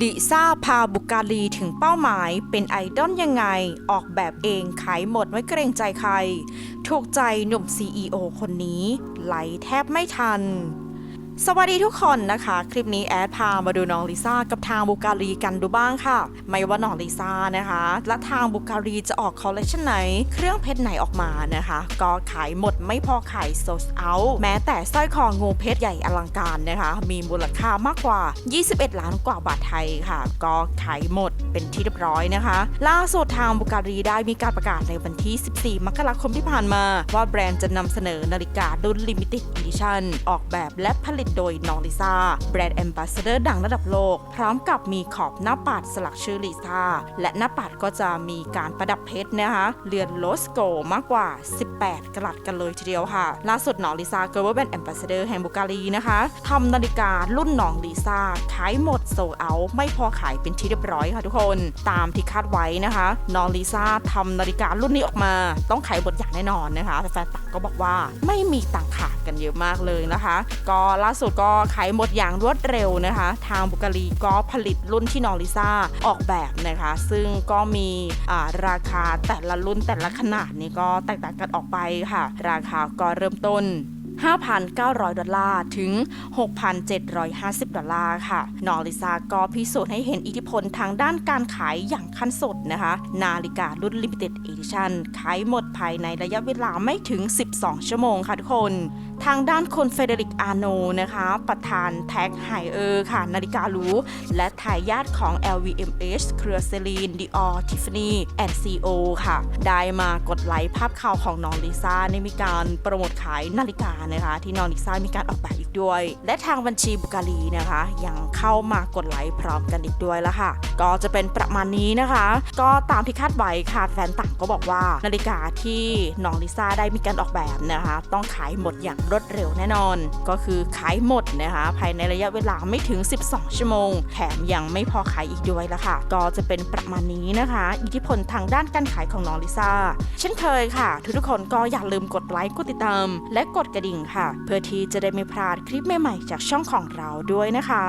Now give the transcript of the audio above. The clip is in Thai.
ลิซ่าพาบุการีถึงเป้าหมายเป็นไอดอลยังไง ออกแบบเองขายหมดไม่เกรงใจใคร ถูกใจหนุ่ม CEO คนนี้ไหลแทบไม่ทัน สวัสดีทุกคนนะคะ คลิปนี้แอดพามาดูน้องลิซ่ากับทางบุการีกันดูบ้างค่ะ ไม่ว่าน้องลิซ่านะคะ และทางบุการีจะออกคอลเลคชันไหน เครื่องเพชรไหนออกมานะคะ ก็ขายหมดไม่พอขายโซสเอาแม้แต่สร้อยคองูเพชรใหญ่อลังการนะคะ มีมูลค่ามากกว่า 21 ล้านกว่าบาทไทยค่ะ ก็ขายหมดเป็นที่เรียบร้อยนะคะ ล่าสุดทางบุการีได้มีการประกาศในวันที่ 14 มกราคมที่ผ่านมา ว่าแบรนด์จะนำเสนอนาฬิการุ่น Limited Edition ออกแบบและผลิตโดยน้องลิซ่าแบรนด์แอมบาสเดอร์ดังระดับโลก พร้อมกับมีขอบหน้าปัดสลักชื่อลิซ่า และหน้าปัดก็จะมีการประดับเพชรนะคะเรือนโลสโกมากกว่า 18 กลัดกันเลยทีเดียวค่ะ ล่าสุดน้องลิซ่าเกิร์ลแบรนด์แอมบาสเดอร์แห่งบุการีนะคะทำนาฬิการุ่นน้องลิซ่าขายหมดโซเอาไม่พอขายเป็นที่เรียบร้อยค่ะทุกคน ตามที่คาดไว้นะคะน้องลิซ่าทำนาฬิการุ่นนี้ออกมา ต้องขายหมดอย่างแน่นอนนะคะแฟนๆต่างก็บอกว่าไม่มีต่างขาดกันเยอะมากเลยนะคะ ก็ล่าสุดก็ขายหมดอย่างรวดเร็วนะคะ ทางบุการีก็ผลิตรุ่นที่น้องลิซ่าออกแบบนะคะ ซึ่งก็มีราคาแต่ละรุ่นแต่ละขนาดนี่ก็แตกต่างกันออกไปค่ะ ราคาก็เริ่มต้น 5,900 ดอลลาร์ถึง 6,750 ดอลลาร์ค่ะ นอริซาก็พิสูจน์ให้เห็นอิทธิพลทางด้านการขายอย่างขั้นสุดนะคะ นาฬิการุ่น Limited Edition ขายหมดภายในระยะเวลาไม่ถึง 12 ชั่วโมงค่ะทุกคน ทางด้านคุณเฟเดริกอาโนนะคะ ประธานแท็กไฮเออร์ค่ะ นาฬิกาหรูและทายาทของ LVMH เครือเซลีนดิออร์ทิฟฟานี่แอนซีโอค่ะ ได้มากดไลค์ภาพข่าวของน้องลิซ่าในมีการโปรโมทขายนาฬิกานะคะ ที่น้องลิซ่ามีการออกแบบอีกด้วย และทางบัญชีบุการีนะคะ ยังเข้ามากดไลค์พร้อมกันอีกด้วยละค่ะ ก็จะเป็นประมาณนี้นะคะ ก็ตามที่คาดไว้ค่ะแฟนต่างก็บอกว่า นาฬิกาที่น้องลิซ่าได้มีการออกแบบนะคะ ต้องขายหมดอย่างรวดเร็วแน่นอน ก็คือขายหมดนะคะ ภายในระยะเวลาไม่ถึง 12 ชั่วโมง แถมยังไม่พอขายอีกด้วยละค่ะ ก็จะเป็นประมาณนี้นะคะ อิทธิพลทางด้านการขายของน้องลิซ่าเช่นเคยค่ะ ทุกๆคนก็อย่าลืมกดไลค์กดติดตาม และกดกระดิ่งค่ะ เพื่อที่จะได้ไม่พลาดคลิปใหม่ๆ จากช่องของเราด้วยนะคะ